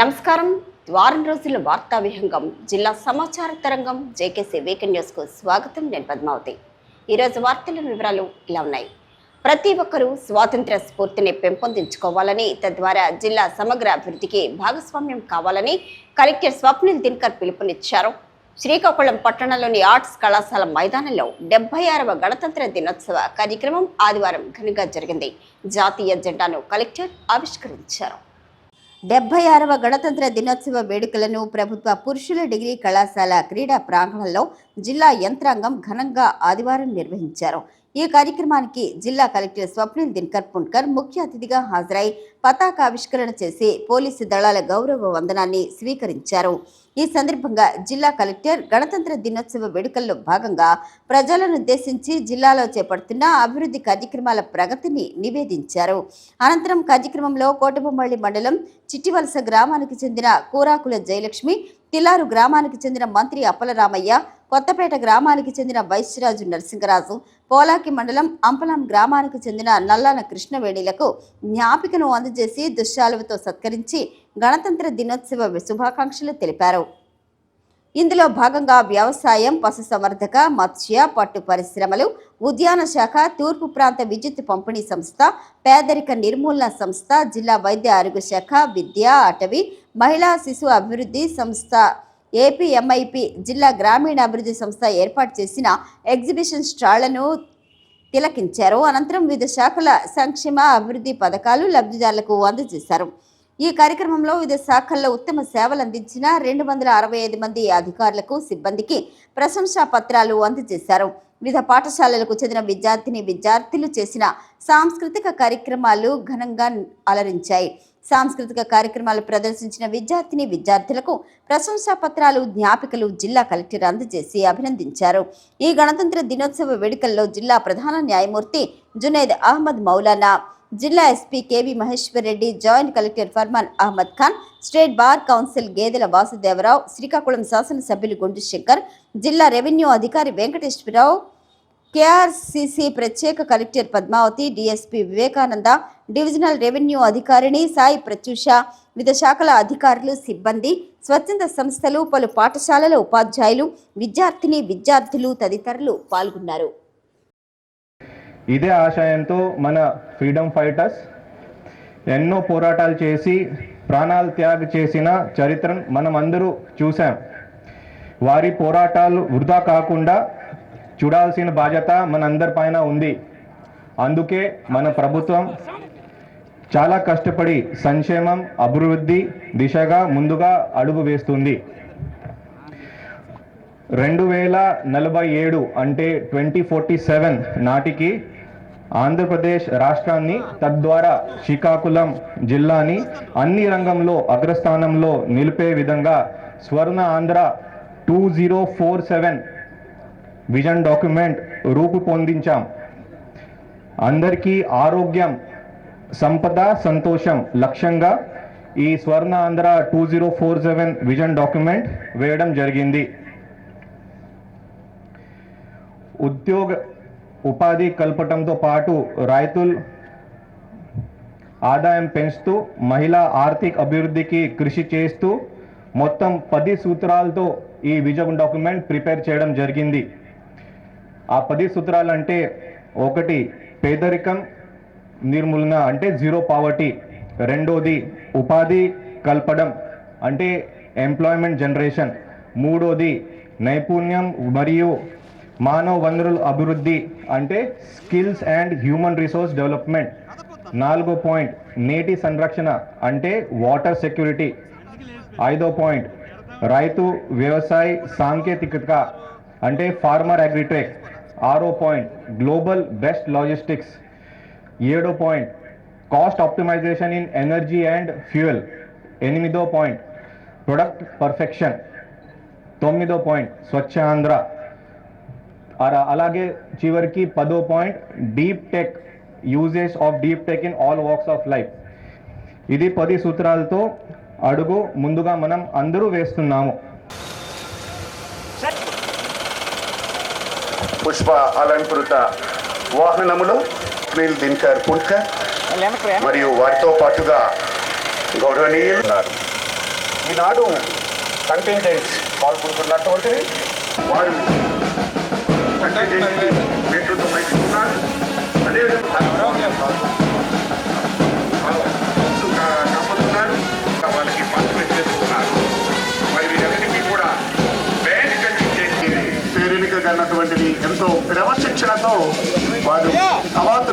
నమస్కారం వారం రోజుల వార్తా విహంగం జిల్లా సమాచార తరంగం జేకేసీ వీకెండ్ కు స్వాగతం నేను పద్మావతి ఈరోజు వార్తల వివరాలు ఇలా ఉన్నాయి ప్రతి ఒక్కరూ స్వాతంత్ర స్ఫూర్తిని పెంపొందించుకోవాలని తద్వారా జిల్లా సమగ్ర అభివృద్ధికి భాగస్వామ్యం కావాలని కలెక్టర్ స్వప్నిల్ దిన్కర్ పిలుపునిచ్చారు శ్రీకాకుళం పట్టణంలోని ఆర్ట్స్ కళాశాల మైదానంలో డెబ్బై ఆరవ గణతంత్ర దినోత్సవ కార్యక్రమం ఆదివారం ఘనంగా జరిగింది జాతీయ జెండాను కలెక్టర్ ఆవిష్కరించారు డెబ్బై ఆరవ గణతంత్ర దినోత్సవ వేడుకలను ప్రభుత్వ పురుషుల డిగ్రీ కళాశాల క్రీడా ప్రాంగణంలో జిల్లా యంత్రాంగం ఘనంగా ఆదివారం నిర్వహించారు ఈ కార్యక్రమానికి జిల్లా కలెక్టర్ స్వప్నిల్ దినకర్ పుంట్కర్ ముఖ్య అతిథిగా హాజరై పతాకావిష్కరణ చేసి పోలీసు దళాల గౌరవ వందనాన్ని స్వీకరించారు ఈ సందర్భంగా జిల్లా కలెక్టర్ గణతంత్ర దినోత్సవ వేడుకల్లో భాగంగా ప్రజలను ఉద్దేశించి జిల్లాలో చేపడుతున్న అభివృద్ధి కార్యక్రమాల ప్రగతిని నివేదించారు అనంతరం కార్యక్రమంలో కోటబొమ్మళ్ళి మండలం చిట్టివలస గ్రామానికి చెందిన కూరాకుల జయలక్ష్మి తిలారు గ్రామానికి చెందిన మంత్రి అప్పలరామయ్య కొత్తపేట గ్రామానికి చెందిన వైశ్యరాజు నరసింహరాజు పోలాకి మండలం అంపలాం గ్రామానికి చెందిన నల్లాన కృష్ణవేణిలకు జ్ఞాపికను అందజేసి దుశ్శాలువతో సత్కరించి గణతంత్ర దినోత్సవ శుభాకాంక్షలు తెలిపారు ఇందులో భాగంగా వ్యవసాయం పశుసంవర్ధక మత్స్య పట్టు పరిశ్రమలు ఉద్యాన శాఖ తూర్పు ప్రాంత విద్యుత్ పంపిణీ సంస్థ పేదరిక నిర్మూలన సంస్థ జిల్లా వైద్య ఆరోగ్య శాఖ విద్య అటవీ మహిళా శిశు అభివృద్ధి సంస్థ ఏపీఎంఐపి జిల్లా గ్రామీణాభివృద్ధి సంస్థ ఏర్పాటు చేసిన ఎగ్జిబిషన్ స్టాళ్లను తిలకించారు అనంతరం వివిధ శాఖల సంక్షేమ అభివృద్ధి పథకాలు లబ్ధిదారులకు అందజేశారు ఈ కార్యక్రమంలో వివిధ శాఖల్లో ఉత్తమ సేవలు అందించిన రెండు వందల అరవై ఐదు మంది అధికారులకు సిబ్బందికి ప్రశంసా పత్రాలు అందజేశారు వివిధ పాఠశాలలకు చెందిన విద్యార్థిని విద్యార్థులు చేసిన సాంస్కృతిక కార్యక్రమాలు ఘనంగా అలరించాయి సాంస్కృతిక కార్యక్రమాలు ప్రదర్శించిన విద్యార్థిని విద్యార్థులకు ప్రశంసా పత్రాలు జ్ఞాపికలు జిల్లా కలెక్టర్ అందజేసి అభినందించారు ఈ గణతంత్ర దినోత్సవ వేడుకల్లో జిల్లా ప్రధాన న్యాయమూర్తి జునేద్ అహ్మద్ మౌలానా జిల్లా SP KV Maheshwar Reddy joint collector Farman Ahmad Khan state bar council Gedela Vasudevarao Srikakulam శాసనసభ్యులు గుండు శంకర్ జిల్లా రెవెన్యూ అధికారి వెంకటేశ్వరరావు కేఆర్సీసీ ప్రత్యేక collector Padmavathi DSP Vivekananda divisional revenue అధికారిణి Sai Pratyusha వివిధ శాఖల అధికారులు సిబ్బంది స్వచ్ఛంద సంస్థలు పలు పాఠశాలల ఉపాధ్యాయులు విద్యార్థిని విద్యార్థులు తదితరులు పాల్గొన్నారు ఇదే ఆశయంతో మన ఫ్రీడమ్ ఫైటర్స్ ఎన్నో పోరాటాలు చేసి ప్రాణాలు త్యాగ చేసిన చరిత్రను మనం అందరూ చూసాం వారి పోరాటాలు వృధా కాకుండా చూడాల్సిన బాధ్యత పైన ఉంది అందుకే మన ప్రభుత్వం చాలా కష్టపడి సంక్షేమం అభివృద్ధి దిశగా ముందుగా అడుగు వేస్తుంది రెండు వేల నలభై ఏడు అంటే ట్వంటీ ఫోర్టీ సెవెన్ నాటికి ఆంధ్రప్రదేశ్ రాష్ట్రాన్ని తద్వారా శ్రీకాకుళం జిల్లాని అన్ని రంగంలో అగ్రస్థానంలో నిలిపే విధంగా Swarna Andhra two zero four seven vision document రూపు పొందించాం అందరికీ ఆరోగ్యం సంపద సంతోషం లక్ష్యంగా ఈ Swarna Andhra two zero four seven vision document వేయడం జరిగింది ఉద్యోగ ఉపాధి కల్పటంతో పాటు రైతులు ఆదాయం పెంచుతూ మహిళా ఆర్థిక అభివృద్ధికి కృషి చేస్తూ మొత్తం పది సూత్రాలతో ఈ విజయం డాక్యుమెంట్ ప్రిపేర్ చేయడం జరిగింది ఆ పది సూత్రాలు అంటే ఒకటి పేదరికం నిర్మూలన అంటే జీరో పావర్టీ రెండోది ఉపాధి కల్పడం అంటే ఎంప్లాయ్మెంట్ జనరేషన్ మూడోది నైపుణ్యం మరియు మానవ వనరుల అభివృద్ధి అంటే skills and human resource development నాలుగో పాయింట్ నేటి సంరక్షణ అంటే వాటర్ సెక్యూరిటీ ఐదో పాయింట్ రైతు వ్యవసాయ సాంకేతికత అంటే ఫార్మర్ అగ్రిటెక్ ఆరో పాయింట్ గ్లోబల్ బెస్ట్ లాజిస్టిక్స్ ఏడో point cost optimisation in energy and fuel ఎనిమిదో పాయింట్ ప్రొడక్ట్ పర్ఫెక్షన్ తొమ్మిదో పాయింట్ స్వచ్ఛ ఆంధ్ర అలాగే చివరికి పదో point deep tech uses of deep tech in all walks of life ఇది పది సూత్రాలతో అడుగు ముందుగా మనం అందరూ వేస్తున్నాము పుష్ప అలంకృత వాహనములు స్వప్నిల్ దినకర్ పుల్కర్ మరియు వారితో పాటుగా గౌరవనీయులు ఉన్నారు ఈనాడు కంటింజెంట్స్ పాల్గొంటున్నటువంటిది వారు కంటింజెంట్ నేతృత్వం అదేవిధంగా అన్నటువంటిది ఎంతో క్రమశిక్షణతో వారు తర్వాత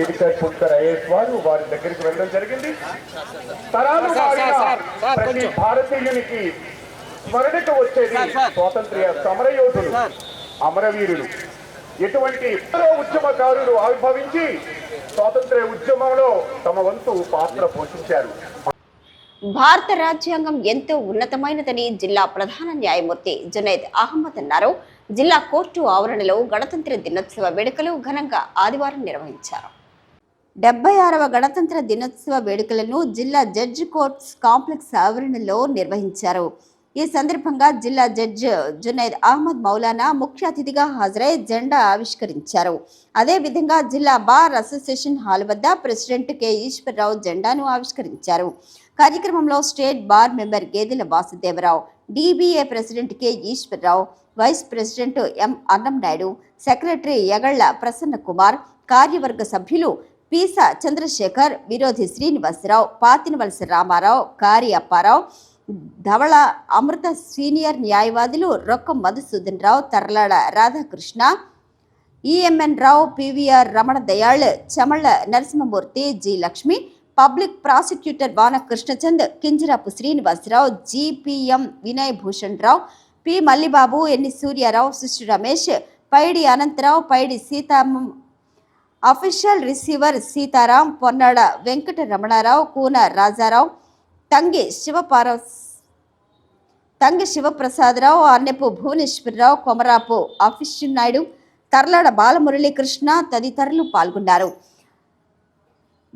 దినకర్ పుష్కర్ ఐఏఎస్ వారు వారి దగ్గరికి వెళ్ళడం జరిగింది తరాలు ప్రతి భారతీయునికి స్మరణకు వచ్చేది స్వాతంత్ర్య సమరయోధులు అమరవీరులు ఎటువంటి ఇటువంటి ఉద్యమకారులు ఆవిర్భవించి స్వాతంత్ర్య ఉద్యమంలో తమ వంతు పాత్ర పోషించారు భారత రాజ్యాంగం ఎంతో ఉన్నతమైనదని జిల్లా ప్రధాన న్యాయమూర్తి జునైద్ అహ్మద్ అన్నారు జిల్లా కోర్టు ఆవరణలో గణతంత్ర దినోత్సవ వేడుకలు ఘనంగా ఆదివారం నిర్వహించారు డెబ్బై ఆరవ గణతంత్ర దినోత్సవ వేడుకలను జిల్లా జడ్జి కోర్ట్స్ కాంప్లెక్స్ ఆవరణలో నిర్వహించారు ఈ సందర్భంగా జిల్లా జడ్జ్ జునైద్ అహ్మద్ మౌలానా ముఖ్య అతిథిగా హాజరై జెండా ఆవిష్కరించారు అదేవిధంగా జిల్లా బార్ అసోసియేషన్ హాల్ వద్ద ప్రెసిడెంట్ కె ఈశ్వరరావు జెండాను ఆవిష్కరించారు కార్యక్రమంలో state bar member Gedela Vasudevarao DBA president K Eswararao vice president M Annam Naidu secretary Egalla Prasanna Kumar కార్యవర్గ సభ్యులు పీసా చంద్రశేఖర్ విరోధి శ్రీనివాసరావు పాతినవలస రామారావు కారి అప్పారావు ధవళ అమృత సీనియర్ న్యాయవాదులు Rokkam Madhusudan Rao Taralada Radhakrishna EMN Rao PVR Ramana Dayal Chamalla Narasimhamurthy G Lakshmi public prosecutor Vana Krishnachand Kinjarapu Srinivasarao GPM Vinay Bhushan Rao P Mallibabu Enni Suryarao Sushti Ramesh Paidi Anantharao Paidi Sitaram official receiver Sitaram Ponnada Venkata Ramanarao Kuna Rajarao Tangi Sivapara Tangi Sivaprasadarao Annepu Bhuvaneswararao Komarapu official Naidu Tarlada Balamuralikrishna తదితరులు పాల్గొన్నారు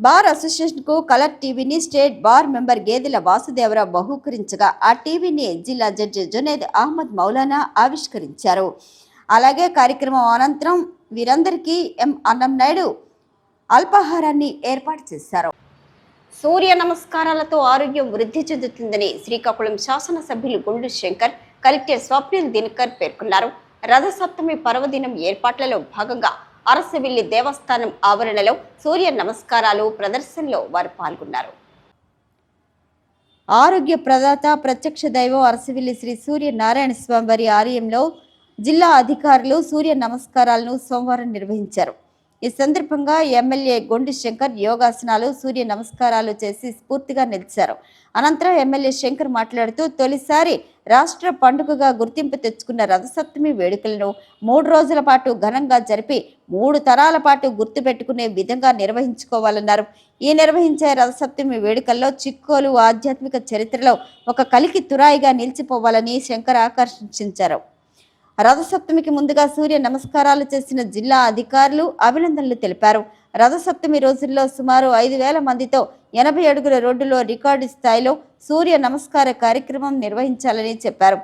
bar అసోసియేషన్కు colour టీవీని state bar member Gedela Vasudevarao బహుకరించగా ఆ టీవీని జిల్లా judge Junaid Ahmed Maulana ఆవిష్కరించారు అలాగే కార్యక్రమం అనంతరం వీరందరికీ ఎం అన్నం నాయుడు అల్పాహారాన్ని ఏర్పాటు చేశారు సూర్య నమస్కారాలతో ఆరోగ్యం వృద్ధి చెందుతుందని శ్రీకాకుళం శాసనసభ్యులు గుండు శంకర్ కలెక్టర్ స్వప్నిల్ దినకర్ పేర్కొన్నారు రథసప్తమి పర్వదినం ఏర్పాట్లలో భాగంగా అరసవిల్లి దేవస్థానం ఆవరణలో సూర్య నమస్కారాలు ప్రదర్శనలో వారు పాల్గొన్నారు ఆరోగ్య ప్రదాత ప్రత్యక్ష దైవం అరసవిల్లి శ్రీ సూర్యనారాయణ స్వామి వారి ఆలయంలో జిల్లా అధికారులు సూర్య నమస్కారాలను సోమవారం నిర్వహించారు ఈ సందర్భంగా ఎమ్మెల్యే గొండి శంకర్ యోగాసనాలు సూర్య నమస్కారాలు చేసి స్ఫూర్తిగా నిలిచారు అనంతరం ఎమ్మెల్యే శంకర్ మాట్లాడుతూ తొలిసారి రాష్ట్ర పండుగగా గుర్తింపు తెచ్చుకున్న రథసప్తమి వేడుకలను మూడు రోజుల పాటు ఘనంగా జరిపి మూడు తరాల పాటు గుర్తుపెట్టుకునే విధంగా నిర్వహించుకోవాలన్నారు ఈ నిర్వహించే రథసప్తమి వేడుకల్లో చిక్కోలు ఆధ్యాత్మిక చరిత్రలో ఒక కలికి తురాయిగా నిలిచిపోవాలని శంకర్ ఆకర్షించారు రథసప్తమికి ముందుగా సూర్య నమస్కారాలు చేసిన జిల్లా అధికారులు అభినందనలు తెలిపారు రథసప్తమి రోజుల్లో సుమారు ఐదు వేల మందితో ఎనభై అడుగుల రోడ్డులో రికార్డు స్థాయిలో సూర్య నమస్కార కార్యక్రమం నిర్వహించాలని చెప్పారు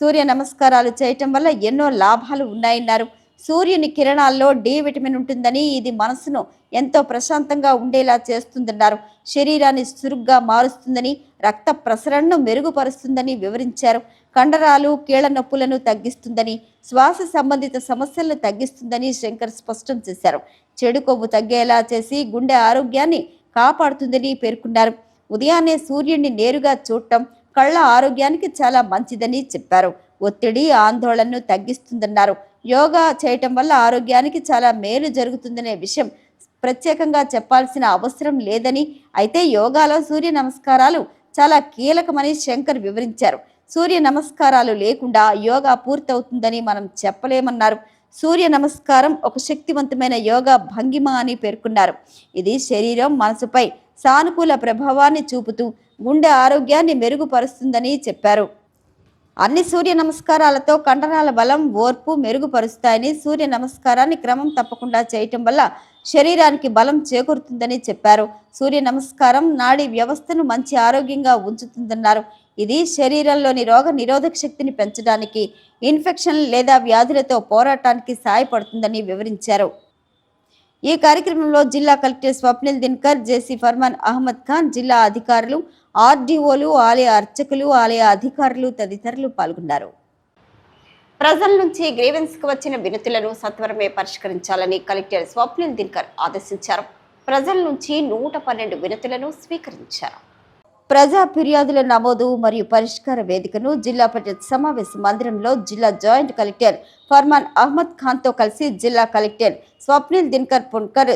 సూర్య నమస్కారాలు చేయటం వల్ల ఎన్నో లాభాలు ఉన్నాయన్నారు సూర్యుని కిరణాల్లో డి విటమిన్ ఉంటుందని ఇది మనసును ఎంతో ప్రశాంతంగా ఉండేలా చేస్తుందన్నారు శరీరాన్ని చురుగ్గా మారుస్తుందని రక్త ప్రసరణను మెరుగుపరుస్తుందని వివరించారు కండరాలు కీళ్ల నొప్పులను తగ్గిస్తుందని శ్వాస సంబంధిత సమస్యలను తగ్గిస్తుందని శంకర్ స్పష్టం చేశారు చెడు కొవ్వు తగ్గేలా చేసి గుండె ఆరోగ్యాన్ని కాపాడుతుందని పేర్కొన్నారు ఉదయాన్నే సూర్యుడిని నేరుగా చూడటం కళ్ళ ఆరోగ్యానికి చాలా మంచిదని చెప్పారు ఒత్తిడి ఆందోళనను తగ్గిస్తుందన్నారు యోగా చేయటం వల్ల ఆరోగ్యానికి చాలా మేలు జరుగుతుందనే విషయం ప్రత్యేకంగా చెప్పాల్సిన అవసరం లేదని అయితే యోగాలో సూర్య నమస్కారాలు చాలా కీలకమని శంకర్ వివరించారు సూర్య నమస్కారాలు లేకుండా యోగా పూర్తవుతుందని మనం చెప్పలేమన్నారు సూర్య నమస్కారం ఒక శక్తివంతమైన యోగా భంగిమ అని పేర్కొన్నారు ఇది శరీరం మనసుపై సానుకూల ప్రభావాన్ని చూపుతూ గుండె ఆరోగ్యాన్ని మెరుగుపరుస్తుందని చెప్పారు అన్ని సూర్య నమస్కారాలతో కండరాల బలం ఓర్పు మెరుగుపరుస్తాయని సూర్య నమస్కారాన్ని క్రమం తప్పకుండా చేయటం వల్ల శరీరానికి బలం చేకూరుతుందని చెప్పారు సూర్య నమస్కారం నాడీ వ్యవస్థను మంచి ఆరోగ్యంగా ఉంచుతుందన్నారు ఇది శరీరంలోని రోగ నిరోధక శక్తిని పెంచడానికి ఇన్ఫెక్షన్ లేదా వ్యాధులతో పోరాటానికి సహాయపడుతుందని వివరించారు ఈ కార్యక్రమంలో జిల్లా కలెక్టర్ స్వప్నిల్ దిన్కర్ జేసీ ఫర్మాన్ అహ్మద్ ఖాన్ జిల్లా అధికారులు ఆర్డీఓలు ఆలయ అర్చకులు ఆలయ అధికారులు తదితరులు పాల్గొన్నారు ప్రజల నుంచి కు వచ్చిన వినతులను సత్వరమే పరిష్కరించాలని కలెక్టర్ స్వప్నిల్ దిన్కర్ ఆదేశించారు ప్రజల నుంచి నూట పన్నెండు వినతులను స్వీకరించారు ప్రజా ఫిర్యాదుల నమోదు మరియు పరిష్కార వేదికను జిల్లా పరిషత్ సమావేశ మందిరంలో జిల్లా జాయింట్ కలెక్టర్ ఫర్మాన్ అహ్మద్ ఖాన్తో కలిసి జిల్లా కలెక్టర్ స్వప్నిల్ దినకర్ పుణ్కర్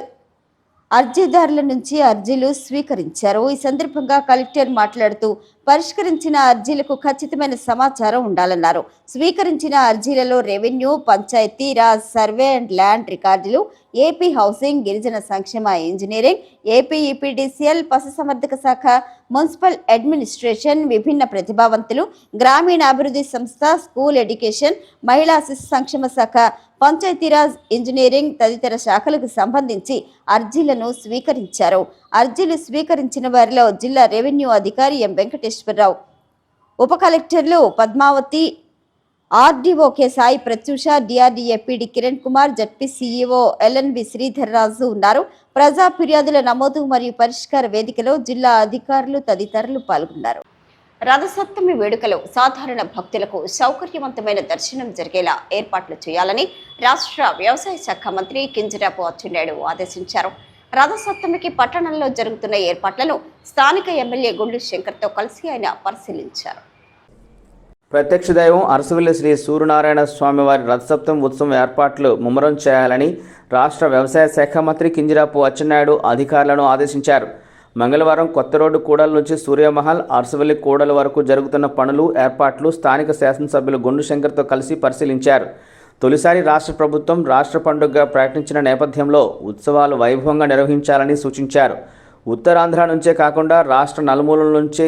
అర్జీదారుల నుంచి అర్జీలు స్వీకరించారు ఈ సందర్భంగా కలెక్టర్ మాట్లాడుతూ పరిష్కరించిన అర్జీలకు ఖచ్చితమైన సమాచారం ఉండాలన్నారు స్వీకరించిన అర్జీలలో revenue panchayat raj survey and land రికార్డులు ఏపీ హౌసింగ్ గిరిజన సంక్షేమ ఇంజనీరింగ్ ఏపీ ఈపీడీసీఎల్ పశుసంవర్ధక శాఖ మున్సిపల్ అడ్మినిస్ట్రేషన్ విభిన్న ప్రతిభావంతులు గ్రామీణాభివృద్ధి సంస్థ స్కూల్ ఎడ్యుకేషన్ మహిళా శిశు సంక్షేమ శాఖ పంచాయతీరాజ్ ఇంజనీరింగ్ తదితర శాఖలకు సంబంధించి అర్జీలను స్వీకరించారు అర్జీలు స్వీకరించిన వారిలో జిల్లా రెవెన్యూ అధికారి ఎం వెంకటేశ్వరరావు ఉప కలెక్టర్లు Padmavathi RDO K Sai Pratyusha DRDA PD Kiran Kumar ZP CEO LNV Sridhar Raju ఉన్నారు ప్రజా ఫిర్యాదుల నమోదు మరియు పరిష్కార వేదికలో జిల్లా అధికారులు తదితరులు పాల్గొన్నారు రథసప్తమి వేడుకలో సాధారణ భక్తులకు సౌకర్యవంతమైన దర్శనం జరిగేలా ఏర్పాట్లు చేయాలని రాష్ట్ర వ్యవసాయ శాఖ మంత్రి కింజరాపు అచ్చెన్నాయుడు ఆదేశించారు రథసప్తమికి పట్టణంలో జరుగుతున్న ఏర్పాట్లను స్థానిక ఎమ్మెల్యే గుండు శంకర్తో కలిసి ఆయన పరిశీలించారు ప్రత్యక్ష దైవం అరసవల్లి శ్రీ సూర్యనారాయణ స్వామివారి రథసప్తం ఉత్సవం ఏర్పాట్లు ముమ్మరం చేయాలని రాష్ట్ర వ్యవసాయ శాఖ మంత్రి కింజరాపు అచ్చెన్నాయుడు అధికారులను ఆదేశించారు మంగళవారం కొత్త రోడ్డు కూడల నుంచి సూర్యమహల్ అరసవల్లి కూడల వరకు జరుగుతున్న పనులు ఏర్పాట్లు స్థానిక శాసనసభ్యులు గుండు శంకర్తో కలిసి పరిశీలించారు తొలిసారి రాష్ట్ర ప్రభుత్వం రాష్ట్ర పండుగగా ప్రకటించిన నేపథ్యంలో ఉత్సవాలు వైభవంగా నిర్వహించాలని సూచించారు ఉత్తరాంధ్ర నుంచే కాకుండా రాష్ట్ర నలుమూలల నుంచే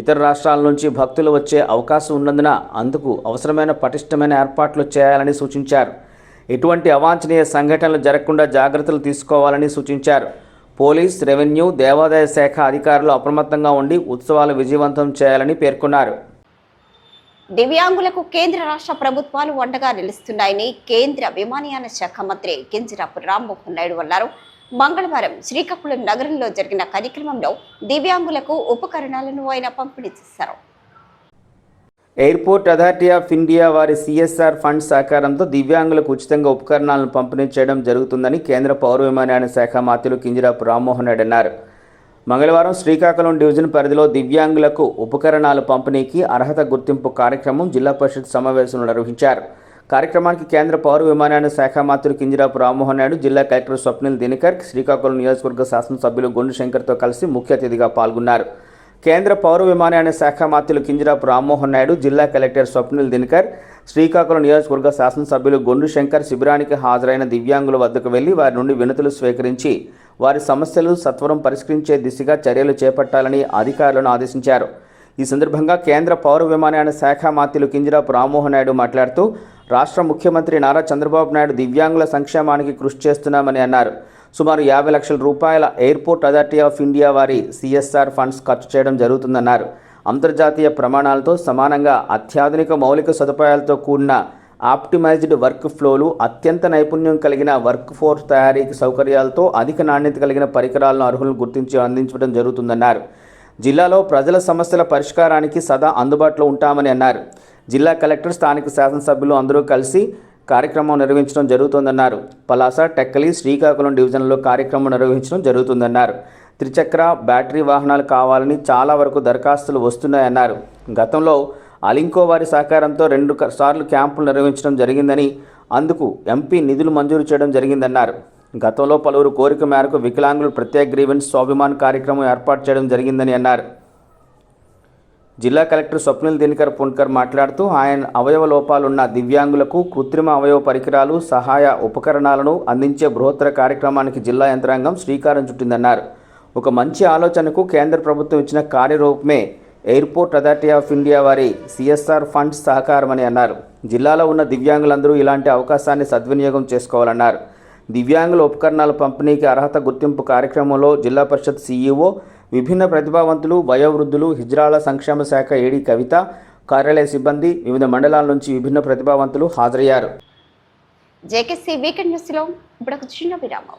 ఇతర రాష్ట్రాల నుంచి భక్తులు వచ్చే అవకాశం ఉన్నందున అందుకు అవసరమైన పటిష్టమైన ఏర్పాట్లు చేయాలని సూచించారు ఎటువంటి అవాంఛనీయ సంఘటనలు జరగకుండా జాగ్రత్తలు తీసుకోవాలని సూచించారు పోలీస్ రెవెన్యూ దేవాదాయ శాఖ అధికారులు అప్రమత్తంగా ఉండి ఉత్సవాలు విజయవంతం చేయాలని పేర్కొన్నారు దివ్యాంగులకు కేంద్ర రాష్ట్ర ప్రభుత్వాలు వండగా నిలుస్తున్నాయని కేంద్ర విమానయాన శాఖ మంత్రి కింజరాపు రామ్మోహన్ నాయుడు అన్నారు మంగళవారం శ్రీకాకుళం నగరంలో జరిగిన కార్యక్రమంలో దివ్యాంగులకు ఉపకరణాలను ఆయన పంపిణీ చేశారు ఎయిర్పోర్ట్ అథారిటీ ఆఫ్ ఇండియా వారి సిఎస్ఆర్ ఫండ్ సహకారంతో దివ్యాంగులకు ఉచితంగా ఉపకరణాలను పంపిణీ చేయడం జరుగుతుందని కేంద్ర పౌర విమానయాన శాఖ మంత్రులు కింజరాపు రామ్మోహన్ నాయుడు అన్నారు మంగళవారం శ్రీకాకుళం డివిజన్ పరిధిలో దివ్యాంగులకు ఉపకరణాలు పంపిణీకి అర్హత గుర్తింపు కార్యక్రమం జిల్లా పరిషత్ సమావేశంలో నిర్వహించారు కార్యక్రమానికి కేంద్ర పౌర విమానయాన శాఖ మంత్రి కింజరాపు రామ్మోహన్ నాయుడు జిల్లా కలెక్టర్ స్వప్నిల్ దినకర్ శ్రీకాకుళం నియోజకవర్గ శాసనసభ్యులు గుండు శంకర్తో కలిసి ముఖ్య అతిథిగా పాల్గొన్నారు కేంద్ర పౌర విమానయాన శాఖ మంత్రులు కింజరాపు రామ్మోహన్ నాయుడు జిల్లా కలెక్టర్ స్వప్నిల్ దినకర్ శ్రీకాకుళం నియోజకవర్గ శాసనసభ్యులు గొండు శంకర్ శిబిరానికి హాజరైన దివ్యాంగుల వద్దకు వెళ్లి వారి నుండి వినతులు స్వీకరించి వారి సమస్యలు సత్వరం పరిష్కరించే దిశగా చర్యలు చేపట్టాలని అధికారులను ఆదేశించారు ఈ సందర్భంగా కేంద్ర పౌర విమానయాన శాఖ మాత్రులు కింజరాపు రామ్మోహన్ నాయుడు మాట్లాడుతూ రాష్ట్ర ముఖ్యమంత్రి నారా చంద్రబాబు నాయుడు దివ్యాంగుల సంక్షేమానికి కృషి చేస్తున్నామని అన్నారు సుమారు యాభై లక్షల రూపాయల ఎయిర్పోర్ట్ అథారిటీ ఆఫ్ ఇండియా వారి సిఎస్ఆర్ ఫండ్స్ ఖర్చు చేయడం జరుగుతుందన్నారు అంతర్జాతీయ ప్రమాణాలతో సమానంగా అత్యాధునిక మౌలిక సదుపాయాలతో కూడిన ఆప్టిమైజ్డ్ వర్క్ ఫ్లోలు అత్యంత నైపుణ్యం కలిగిన వర్క్ ఫోర్స్ తయారీకి సౌకర్యాలతో అధిక నాణ్యత కలిగిన పరికరాలను అర్హులను గుర్తించి అందించడం జరుగుతుందన్నారు జిల్లాలో ప్రజల సమస్యల పరిష్కారానికి సదా అందుబాటులో ఉంటామని అన్నారు జిల్లా కలెక్టర్ స్థానిక శాసనసభ్యులు అందరూ కలిసి కార్యక్రమం నిర్వహించడం జరుగుతుందన్నారు పలాస టెక్కలి శ్రీకాకుళం డివిజన్లో కార్యక్రమం నిర్వహించడం జరుగుతుందన్నారు త్రిచక్ర బ్యాటరీ వాహనాలు కావాలని చాలా వరకు దరఖాస్తులు వస్తున్నాయన్నారు గతంలో అలింకో వారి సహకారంతో రెండు సార్లు క్యాంపులు నిర్వహించడం జరిగిందని అందుకు ఎంపీ నిధులు మంజూరు చేయడం జరిగిందన్నారు గతంలో పలువురు కోరిక మేరకు వికలాంగులు ప్రత్యేక గ్రీవెన్స్ స్వాభిమాన్ కార్యక్రమం ఏర్పాటు చేయడం జరిగిందని అన్నారు జిల్లా కలెక్టర్ స్వప్నిల్ దినకర్ పుణ్కర్ మాట్లాడుతూ ఆయన అవయవ లోపాలున్న దివ్యాంగులకు కృత్రిమ అవయవ పరికరాలు సహాయ ఉపకరణాలను అందించే బృహత్తర కార్యక్రమానికి జిల్లా యంత్రాంగం శ్రీకారం చుట్టిందన్నారు ఒక మంచి ఆలోచనకు కేంద్ర ప్రభుత్వం ఇచ్చిన కార్యరూపమే ఎయిర్పోర్ట్ అథారిటీ ఆఫ్ ఇండియా వారి సిఎస్ఆర్ ఫండ్స్ సహకారమని అన్నారు జిల్లాలో ఉన్న దివ్యాంగులందరూ ఇలాంటి అవకాశాన్ని సద్వినియోగం చేసుకోవాలన్నారు దివ్యాంగుల ఉపకరణాల పంపిణీకి అర్హత గుర్తింపు కార్యక్రమంలో జిల్లా పరిషత్ సీఈఓ విభిన్న ప్రతిభావంతులు వయోవృద్ధులు హిజ్రాల సంక్షేమ శాఖ ఏడి కవిత కార్యాలయ సిబ్బంది వివిధ మండలాల నుంచి విభిన్న ప్రతిభావంతులు హాజరయ్యారు జేకేసీ వీకెండ్ న్యూస్లో ఇప్పుడు ఒక చిన్న విరామం